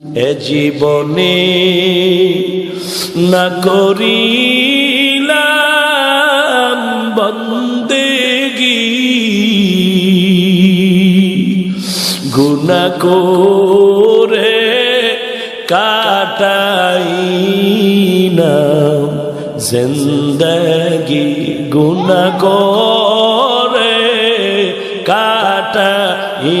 এ জীবনে না করিলাম বন্দেগি গুনা করে কাটাই না জিন্দগি। গুনা করে কাটাই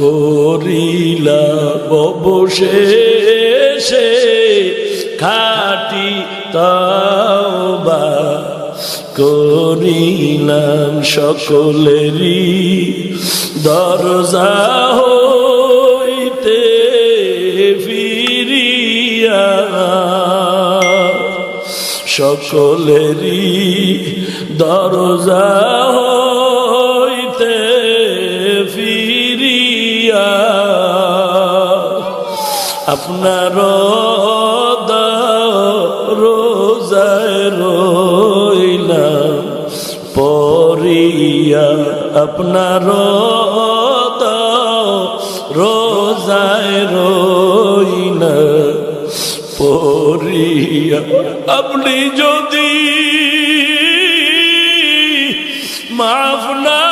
করিলা অবশেষে খাটি তাওবা করিলাম সকলেরই দরজা হইতে ফিরিয়া। সকলেরই দরজা হইতে ফিরিয়া। আপনার রোজায় রইলাম পরিয়া আপনার রোজায় রইলাম পরিয়া আপনি যদি মাফ না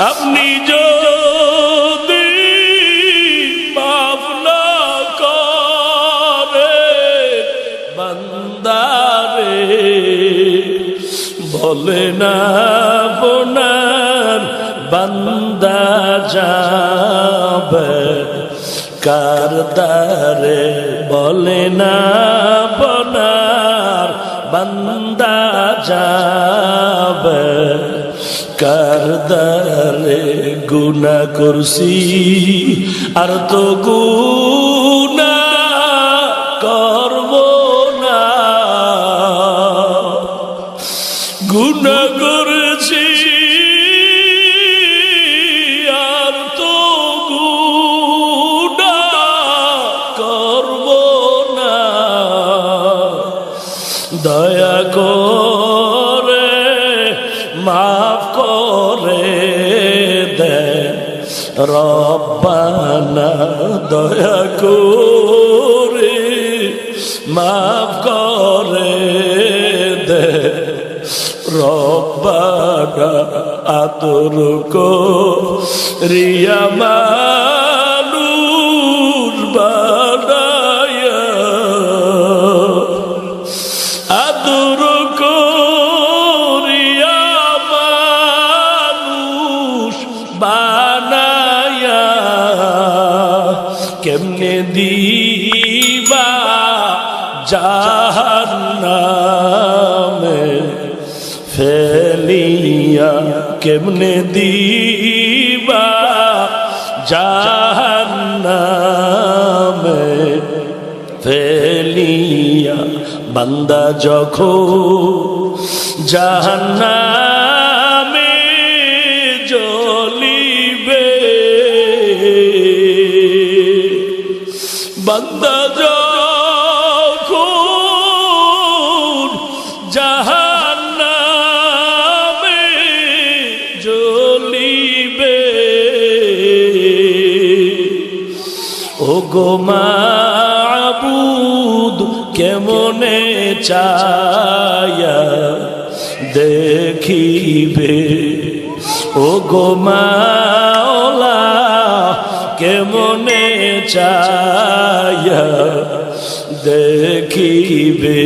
আপনি যদি মাফ না করে বান্দারে বলে না বোনার, বান্দা যাবে কারদারে বলে না বোনার, বান্দা যাবে কারদারে গুনা করছি? আর তো গুনা করব না। গুনা করেছি, আর তো গুনা করব না। দয়া করে মাফ করে দে রব্বানা দয়া করে মাফ করে দে রব্বানা আতর কো রিয়া মানুষ কেমনে দিবা জাহান্নামে ফেলিয়া কেমনে দিবা জাহান্নামে ফেলিয়া বান্দা যখন জাহান্নামে বান্দা যখন জাহান্নামে জ্বলিবে ও গো মাবুদ কেমনে চায়া দেখিবে? ও গো কেমনে চায় দেখিবে।